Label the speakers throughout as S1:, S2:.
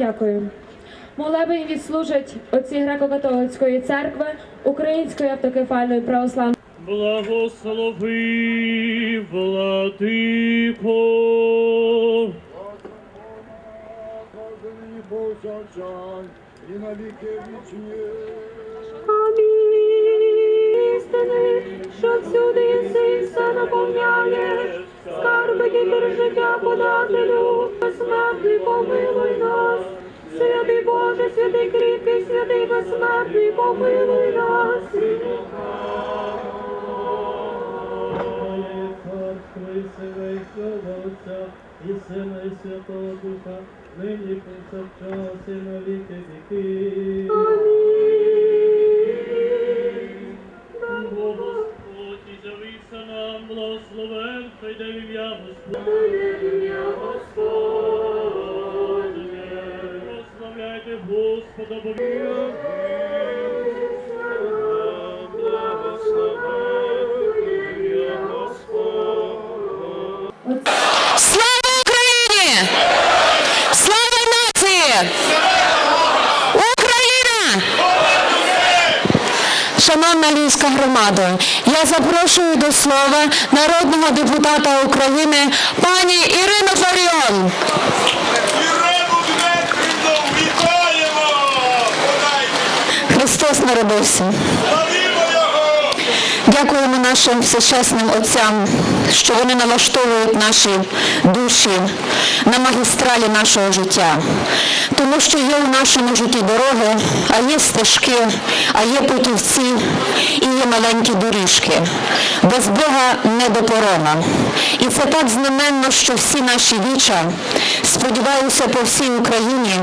S1: Дякую. Молебень відслужать отці греко-католицької церкви, Української автокефальної православної
S2: Благослови, владико.
S3: І на віки вічні.
S4: істини, що всюди єси і все наповняєш, скарби дітей життя подателю, безсмертний помилуй нас. Святий Боже, святий кріпкий, святий безсмертний, помилуй нас.
S2: І Сина, і Святого Духа, нині повсякчас і на віки віки. Бо Господь і з'явився нам, благословен, прийде в ім'я Господнє.
S5: Слава Україні! Слава нації! Україна! Шановна львівська громада, я запрошую до слова народного депутата України пані Ірину Фаріон. Христос народився. Дякуємо нашим всечесним отцям, що вони налаштовують наші душі на магістралі нашого життя. Тому що є в нашому житті дороги, а є стежки, а є путівці і є маленькі доріжки. Без Бога не до порога. І це так знаменно, що всі наші віча, сподіваюся, по всій Україні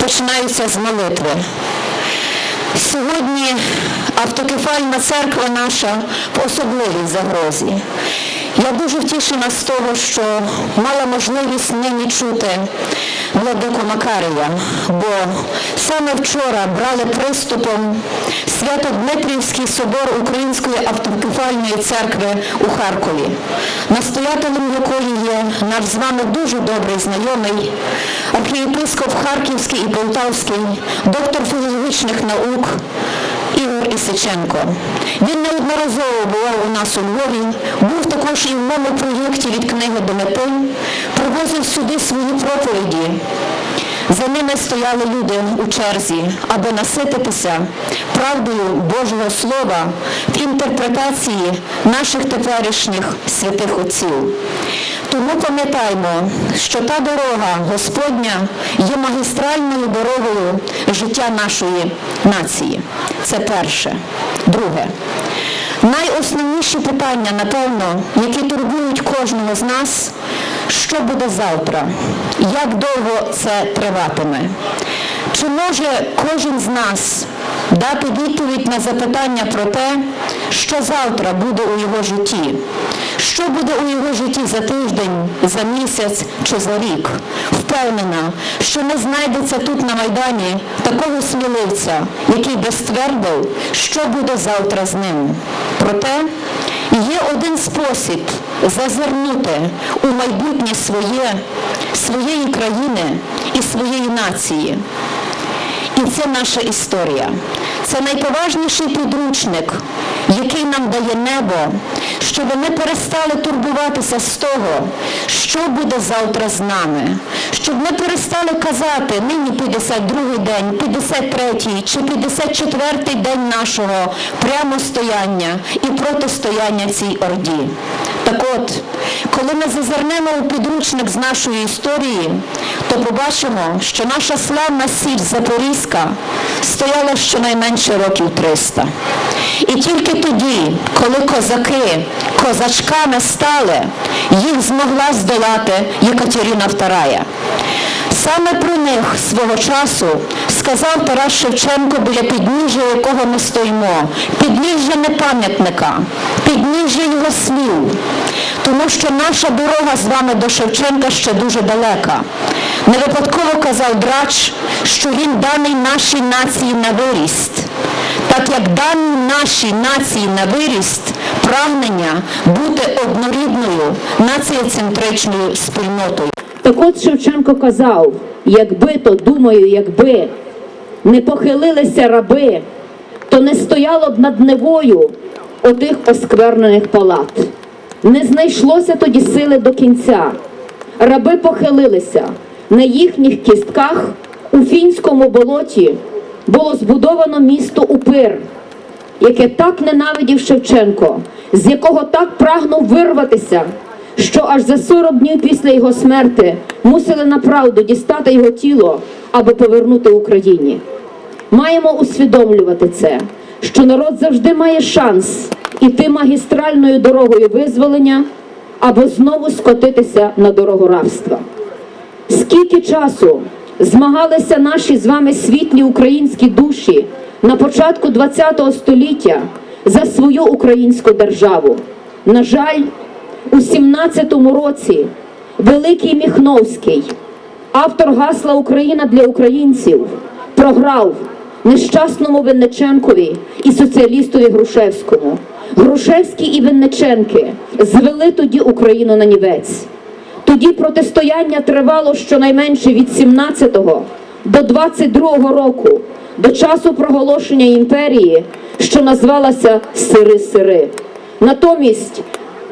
S5: починаються з молитви. Сьогодні автокефальна церква наша в особливій загрозі. Я дуже втішена з того, що мала можливість нині чути владику Макарія, бо саме вчора брали приступом Свято-Дмитрівський собор Української автокефальної церкви у Харкові, настоятелем якої є наш з вами дуже добрий знайомий, архієпископ Харківський і Полтавський, доктор філологічних наук Ігор Ісиченко. Він неодноразово бував у нас у Львові, був також і в моєму проєкті від книги до привозив сюди свої проповіді. За ними стояли люди у черзі, аби насититися правдою Божого Слова в інтерпретації наших теперішніх святих отців. Тому пам'ятаймо, що та дорога Господня є магістральною дорогою життя нашої нації. Це перше. Друге. Найосновніші питання, напевно, які турбують кожного з нас, що буде завтра, як довго це триватиме. Чи може кожен з нас дати відповідь на запитання про те, що завтра буде у його житті? Що буде у його житті за тиждень, за місяць чи за рік? Впевнена, що не знайдеться тут на Майдані такого сміливця, який би ствердив, що буде завтра з ним. Проте є один спосіб зазирнути у майбутнє своє, своєї країни і своєї нації. І це наша історія. Це найповажніший підручник, який нам дає небо, щоб ми перестали турбуватися з того, що буде завтра з нами, щоб ми перестали казати нині 52-й день, 53-й чи 54-й день нашого прямостояння і протистояння цій орді. Так от, коли ми зазирнемо у підручник з нашої історії, то побачимо, що наша славна Січ Запорізька стояла щонайменше років 300. І тільки тоді, коли козаки козачками стали, їх змогла здолати Єкатерина II. Саме про них свого часу сказав Тарас Шевченко, біля підніжжя якого ми стоїмо, підніжжя не пам'ятника, підніжжя його слів. Тому що наша дорога з вами до Шевченка ще дуже далека. Не випадково казав Драч, що він даний нашій нації на виріст. Так як дані нашій нації на виріст прагнення бути однорідною націєцентричною спільнотою.
S6: Так от Шевченко казав, якби то думаю, якби не похилилися раби, то не стояло б над Невою отих осквернених палат. Не знайшлося тоді сили до кінця. Раби похилилися. На їхніх кістках у фінському болоті було збудовано місто Упир, яке так ненавидів Шевченко, з якого так прагнув вирватися, що аж за 40 днів після його смерти мусили на правду дістати його тіло, аби повернути Україні. Маємо усвідомлювати це, що народ завжди має шанс іти магістральною дорогою визволення або знову скотитися на дорогу рабства. Скільки часу змагалися наші з вами світлі українські душі на початку ХХ століття за свою українську державу? На жаль, у 17-му році Великий Міхновський, автор гасла Україна для українців, програв нещасному Винниченкові і соціалістові Грушевському. Грушевський і Винниченки звели тоді Україну на нівець. Тоді протистояння тривало щонайменше від 17-го до 22-го року, до часу проголошення імперії, що назвалася Сири-Сири. Натомість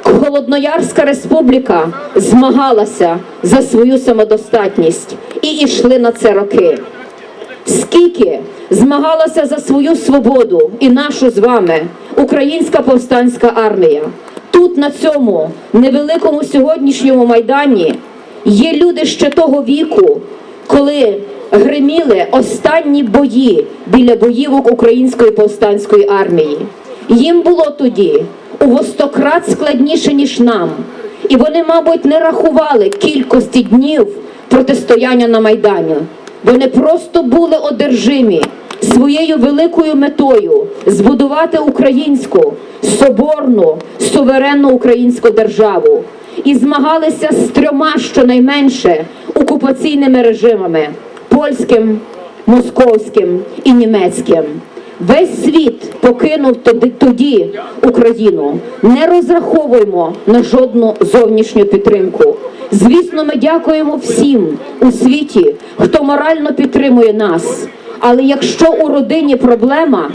S6: Холодноярська республіка змагалася за свою самодостатність і йшли на це роки. Скільки змагалася за свою свободу і нашу з вами українська повстанська армія. Тут, на цьому невеликому сьогоднішньому майдані, є люди ще того віку, коли гриміли останні бої біля боївок української повстанської армії. Їм було тоді у востократ складніше, ніж нам. І вони, мабуть, не рахували кількості днів протистояння на Майдані. Вони просто були одержимі своєю великою метою збудувати українську соборну, суверенну українську державу і змагалися з трьома щонайменше окупаційними режимами польським, московським і німецьким. Весь світ покинув тоді, Україну. Не розраховуємо на жодну зовнішню підтримку. Звісно, ми дякуємо всім у світі, хто морально підтримує нас. Але якщо у родині проблема,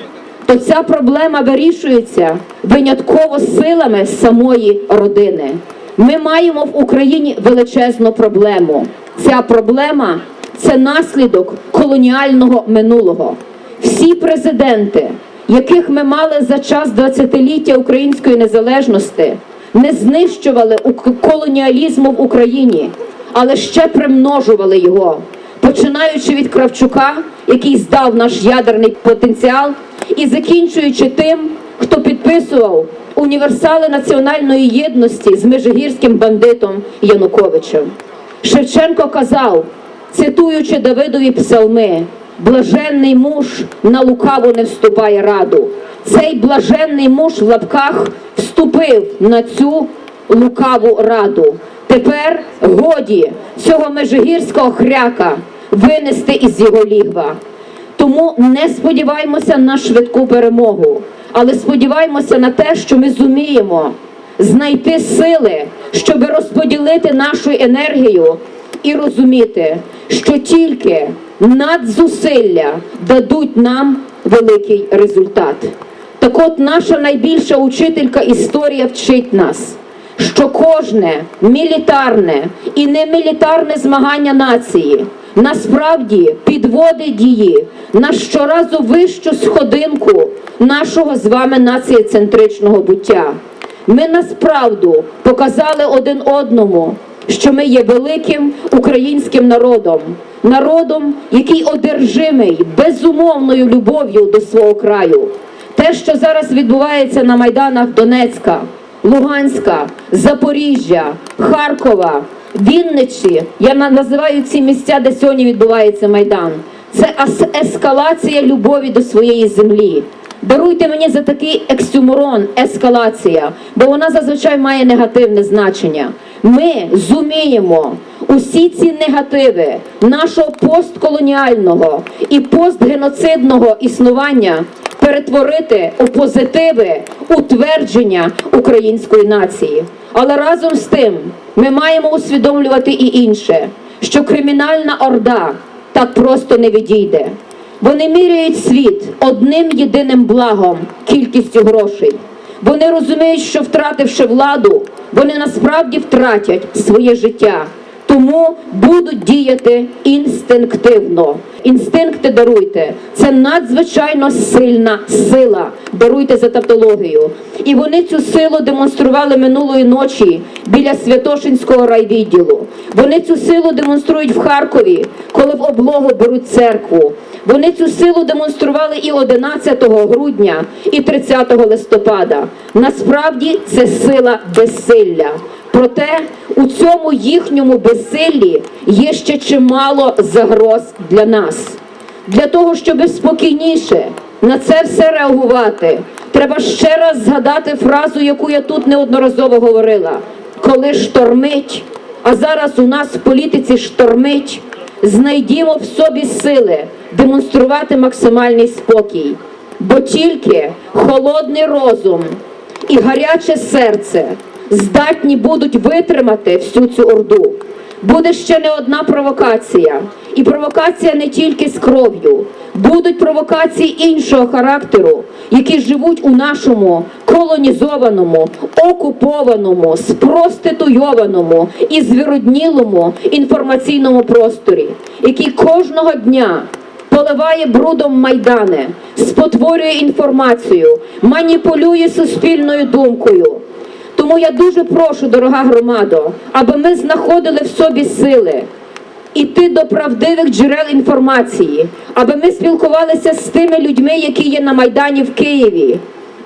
S6: то ця проблема вирішується винятково силами самої родини. Ми маємо в Україні величезну проблему. Ця проблема це наслідок колоніального минулого. Всі президенти, яких ми мали за час 20-ліття української незалежності, не знищували колоніалізму в Україні, але ще примножували його, починаючи від Кравчука, який здав наш ядерний потенціал, і закінчуючи тим, хто підписував універсали національної єдності з межигірським бандитом Януковичем. Шевченко казав, цитуючи Давидові псалми, блаженний муж на лукаву не вступає раду. Цей блаженний муж в лапках вступив на цю лукаву раду. Тепер годі цього межигірського хряка винести із його лігва. Тому не сподіваємося на швидку перемогу, але сподіваємося на те, що ми зуміємо знайти сили, щоб розподілити нашу енергію і розуміти, що тільки надзусилля дадуть нам великий результат. Так от наша найбільша учителька історія вчить нас, що кожне мілітарне і немілітарне змагання нації насправді підводить її на щоразу вищу сходинку нашого з вами націєцентричного буття. Ми насправду показали один одному, що ми є великим українським народом, народом, який одержимий безумовною любов'ю до свого краю. Те, що зараз відбувається на майданах Донецька, Луганська, Запоріжжя, Харкова, Вінничі, я називаю ці місця, де сьогодні відбувається майдан. Це ескалація любові до своєї землі. Даруйте мені за такий ексюморон, ескалація, бо вона зазвичай має негативне значення. Ми зуміємо усі ці негативи нашого постколоніального і постгеноцидного існування перетворити у позитиви утвердження української нації. Але разом з тим ми маємо усвідомлювати і інше, що кримінальна орда так просто не відійде. Вони міряють світ одним єдиним благом кількістю грошей. Вони розуміють, що втративши владу, вони насправді втратять своє життя. Тому будуть діяти інстинктивно. Інстинкти даруйте. Це надзвичайно сильна сила. Даруйте за тавтологію. І вони цю силу демонстрували минулої ночі біля Святошинського райвідділу. Вони цю силу демонструють в Харкові, коли в облогу беруть церкву. Вони цю силу демонстрували і 11 грудня, і 30 листопада. Насправді це сила безсилля. Проте у цьому їхньому безсиллі є ще чимало загроз для нас. Для того, щоб спокійніше на це все реагувати, треба ще раз згадати фразу, яку я тут неодноразово говорила. Коли штормить, а зараз у нас в політиці штормить, знайдімо в собі сили демонструвати максимальний спокій. Бо тільки холодний розум і гаряче серце здатні будуть витримати всю цю орду. Буде ще не одна провокація. І провокація не тільки з кров'ю. Будуть провокації іншого характеру, які живуть у нашому колонізованому, окупованому, спроституйованому і звіроднілому інформаційному просторі, який кожного дня поливає брудом майдани, спотворює інформацію, маніпулює суспільною думкою. Тому я дуже прошу, дорога громадо, аби ми знаходили в собі сили іти до правдивих джерел інформації, аби ми спілкувалися з тими людьми, які є на Майдані в Києві.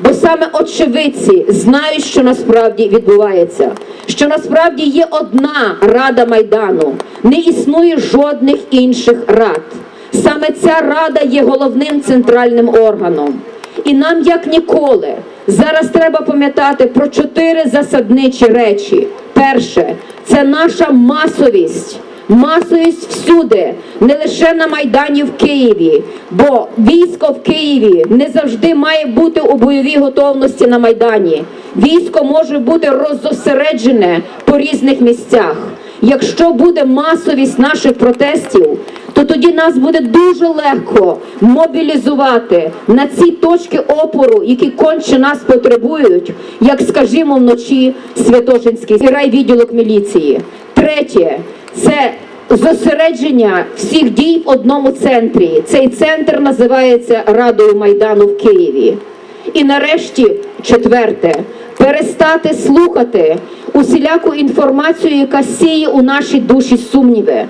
S6: Бо саме очевидці знають, що насправді відбувається, що насправді є одна рада Майдану, не існує жодних інших рад. Саме ця рада є головним центральним органом. І нам, як ніколи, зараз треба пам'ятати про чотири засадничі речі. Перше це наша масовість. Масовість всюди, не лише на Майдані в Києві, бо військо в Києві не завжди має бути у бойовій готовності на Майдані. Військо може бути роззосереджене по різних місцях. Якщо буде масовість наших протестів, то тоді нас буде дуже легко мобілізувати на ці точки опору, які конче нас потребують, як скажімо, вночі Святошинський райвідділок міліції. Третє це зосередження всіх дій в одному центрі. Цей центр називається Радою Майдану в Києві. І нарешті, четверте, перестати слухати усіляку інформацію, яка сіє у нашій душі сумніви.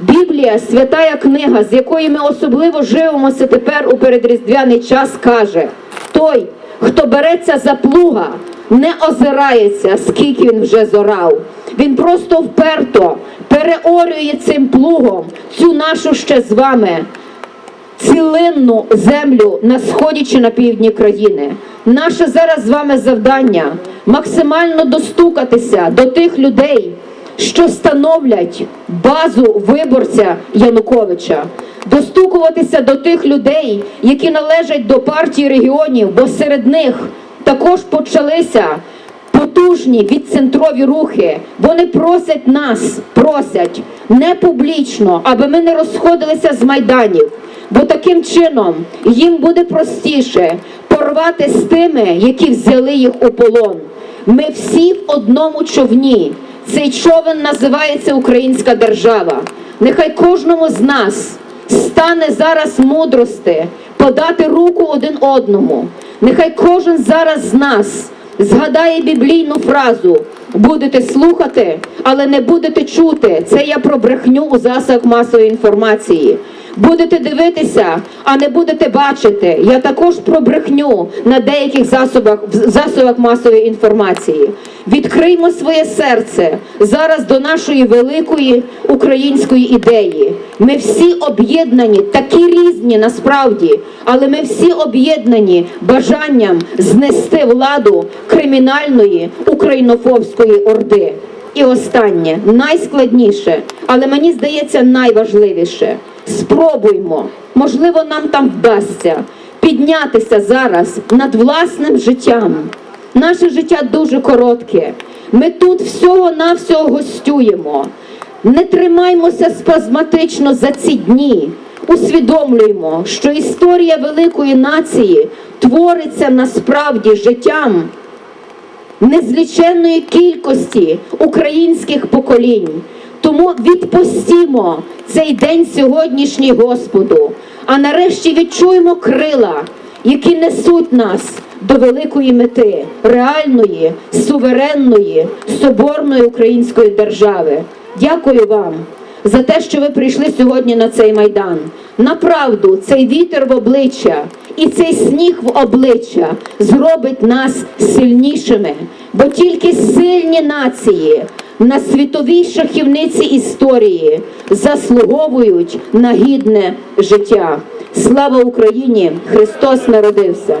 S6: Біблія, святая книга, з якої ми особливо живемося тепер у передріздвяний час, каже: той, хто береться за плуга, не озирається, скільки він вже зорав. Він просто вперто переорює цим плугом цю нашу ще з вами цілинну землю на сході чи на півдні країни. Наше зараз з вами завдання максимально достукатися до тих людей, що становлять базу виборця Януковича, достукуватися до тих людей, які належать до партії регіонів, бо серед них також почалися потужні відцентрові рухи. Вони просять нас, просять не публічно, аби ми не розходилися з майданів. Бо таким чином їм буде простіше порвати з тими, які взяли їх у полон. Ми всі в одному човні. Цей човен називається Українська держава. Нехай кожному з нас стане зараз мудрости подати руку один одному. Нехай кожен зараз з нас згадає біблійну фразу будете слухати, але не будете чути. Це я про брехню у засобах масової інформації. Будете дивитися, а не будете бачити. Я також про брехню на деяких засобах, засобах масової інформації. Відкриймо своє серце зараз до нашої великої української ідеї. Ми всі об'єднані, такі різні насправді, але ми всі об'єднані бажанням знести владу кримінальної українофобської орди. І останнє, найскладніше, але мені здається найважливіше. Спробуймо, можливо, нам там вдасться піднятися зараз над власним життям. Наше життя дуже коротке. Ми тут всього-навсього гостюємо. Не тримаймося спазматично за ці дні. Усвідомлюємо, що історія великої нації твориться насправді життям незліченної кількості українських поколінь. Тому відпустімо цей день сьогоднішній Господу, а нарешті відчуємо крила, які несуть нас до великої мети реальної, суверенної, соборної української держави. Дякую вам за те, що ви прийшли сьогодні на цей майдан. Направду, цей вітер в обличчя і цей сніг в обличчя зробить нас сильнішими, бо тільки сильні нації на світовій шахівниці історії заслуговують на гідне життя. Слава Україні! Христос народився!